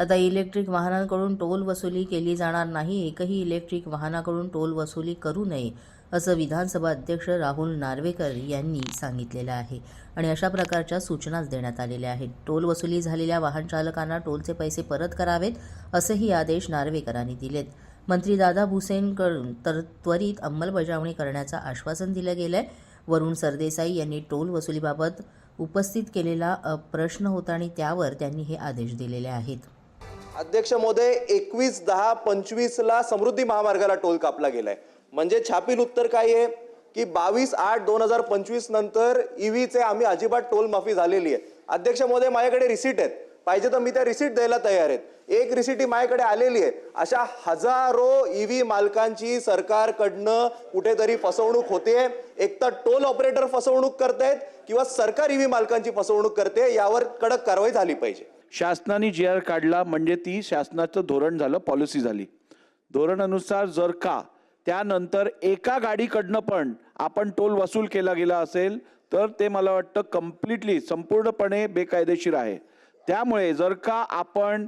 आता electric वाहनांकडून toll वसुली केली जाणार नाही एकही इलेक्ट्रिक वाहनाकडून टोल वसुली करू नये असं विधानसभा अध्यक्ष राहुल नार्वेकर यांनी सांगितलेलं आहे. आणि अशा प्रकारच्या सूचनाच देण्यात आलेल्या आहेत. टोल वसुली झालेल्या वाहन चालकांना टोलचे पैसे परत करावेत असेही आदेश नार्वेकरांनी दिलेत. मंत्री दादा भुसेनकडून तर त्वरित अंमलबजावणी करण्याचं आश्वासन दिलं गेलं आहे वरुण सरदेसाई यांनी टोल वसुलीबाबत उपस्थित केलेला प्रश्न होता आणि त्यावर त्यांनी हे आदेश दिलेले आहेत. अध्यक्ष मोदय एकवीस दहा पंचवीसला समृद्धी महामार्गाला टोल कापला गेलाय. म्हणजे छापील उत्तर काय आहे? की बावीस आठ दोन हजार पंचवीस नंतर ईव्हीचे आम्ही अजिबात टोल माफी झालेली आहे. अध्यक्ष मोदय माझ्याकडे रिसीट आहेत. पाहिजे तर मी त्या रिसीट द्यायला तयार आहेत. एक रिसीट ही माझ्याकडे आलेली आहे. अशा हजारो ईव्ही मालकांची सरकारकडनं कुठेतरी फसवणूक होते. एक तर टोल ऑपरेटर फसवणूक करतायत किंवा सरकार ईव्ही मालकांची फसवणूक करते यावर कडक कारवाई झाली पाहिजे. शासनाने जी आर काढला म्हणजे ती शासनाचं धोरण झालं पॉलिसी झाली. धोरणानुसार जर का त्यानंतर एका गाडीकडनं पण आपण टोल वसूल केला गेला असेल तर ते मला वाटतं कम्प्लिटली संपूर्णपणे बेकायदेशीर आहे. त्यामुळे जर का आपण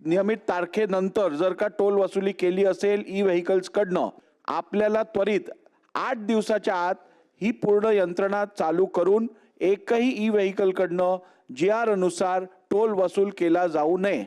नियमित तारखेनंतर जर का टोल वसुली केली असेल ई व्हेकल्सकडनं आपल्याला त्वरित आठ दिवसाच्या आत ही पूर्ण यंत्रणा चालू करून एकही ई व्हेकलकडनं जी आर अनुसार टोल वसूल केला जाऊ नये.